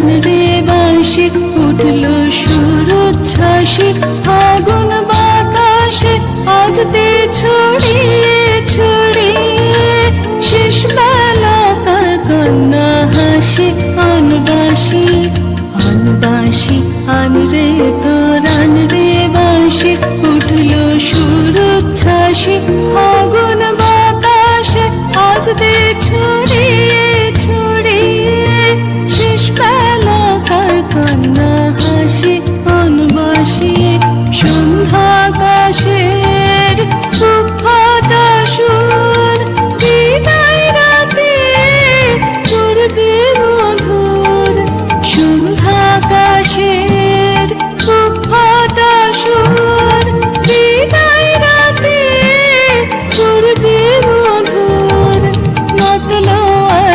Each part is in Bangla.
তোরান রে উঠল উঠল আগুন বাতাসে, আজ দে ছড়িয়ে ছড়িয়ে, শেষ বেলা কার কন্যা হাসি আন আনবাসি, আন বাঁশি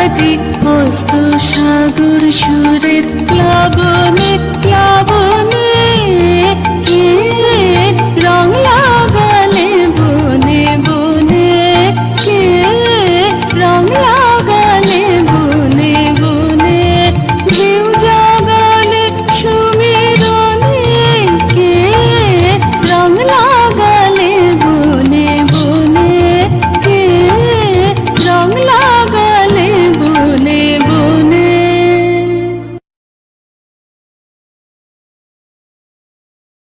আজি হস্ত সাগর সুরের প্লাবনে প্লাব।